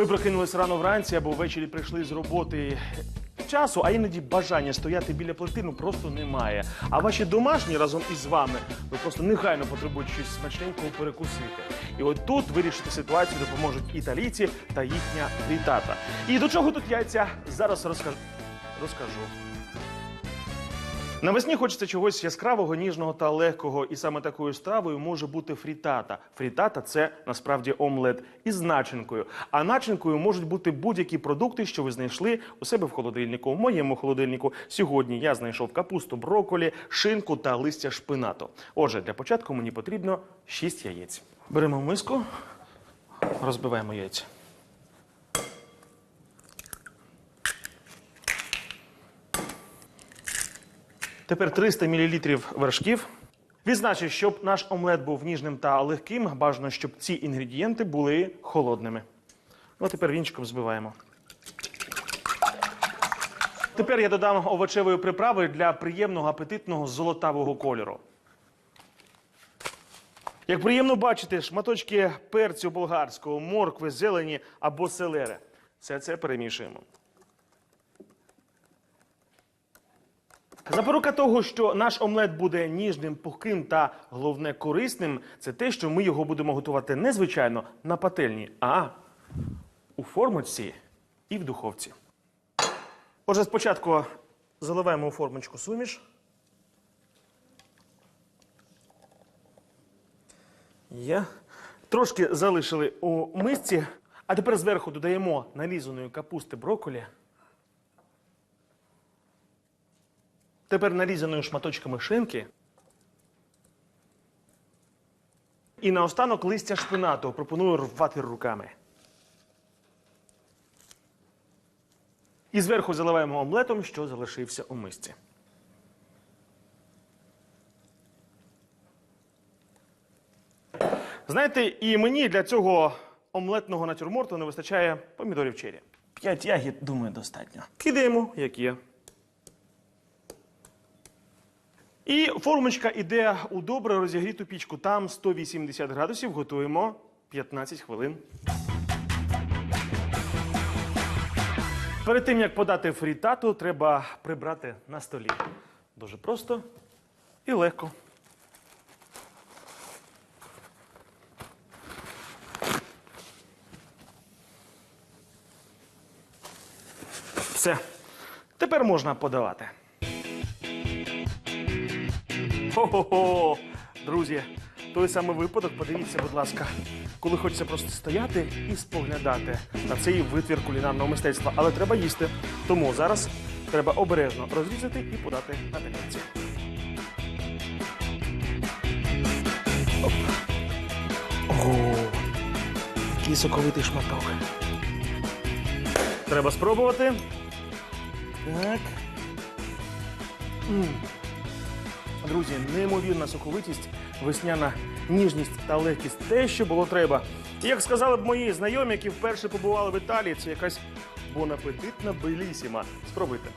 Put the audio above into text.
Ви прокинулись рано вранці або ввечері прийшли з роботи. Часу, а іноді бажання стояти біля плити ну просто немає. А ваші домашні разом із вами ви просто негайно потребують щось смачненького перекусити. І от тут вирішити ситуацію допоможуть італійці та їхня літата. І до чого тут яйця? Зараз розкажу. розкажу. Навесні хочеться чогось яскравого, ніжного та легкого, і саме такою стравою може бути фрітата. Фрітата це насправді омлет із начинкою. А начинкою можуть бути будь-які продукти, що ви знайшли у себе в холодильнику. В моєму холодильнику сьогодні я знайшов капусту, броколі, шинку та листя шпинату. Отже, для початку мені потрібно 6 яєць. Беремо миску, розбиваємо яйця. Тепер 300 мл вершків. Відзначу, щоб наш омлет був ніжним та легким, бажано, щоб ці інгредієнти були холодними. Ну, тепер вінчиком збиваємо. Тепер я додам овочевої приправи для приємного апетитного золотавого кольору. Як приємно бачити, шматочки перцю болгарського, моркви, зелені або селери. Все це перемішуємо. Запорука того, що наш омлет буде ніжним, пухким та головне корисним, це те, що ми його будемо готувати не звичайно на пательні, а у формочці і в духовці. Отже, спочатку заливаємо у формочку суміш. Є. Трошки залишили у мисці, а тепер зверху додаємо нарізаної капусти брокколі. Тепер нарізаною шматочками шинки. І наостанок листя шпинату пропоную рвати руками. І зверху заливаємо омлетом, що залишився у мисці. Знаєте, і мені для цього омлетного натюрморту не вистачає помідорів чері. П'ять ягід, думаю, достатньо. Кидаємо, як є. І формочка йде у добре розігріту пічку. Там 180 градусів готуємо 15 хвилин. Перед тим як подати фрітату, треба прибрати на столі. Дуже просто і легко. Все. Тепер можна подавати. Хо-хо-хо! Друзі, той самий випадок, подивіться, будь ласка, коли хочеться просто стояти і споглядати на цей витвір кулінарного мистецтва, але треба їсти. Тому зараз треба обережно розрізати і подати на тарілці. Оп. О, який соковитий шматок. Треба спробувати. Так. М. Друзі, неймовірна соковитість, весняна ніжність та легкість те, що було треба. І як сказали б мої знайомі, які вперше побували в Італії, це якась бонапетитна белісіма. Спробуйте.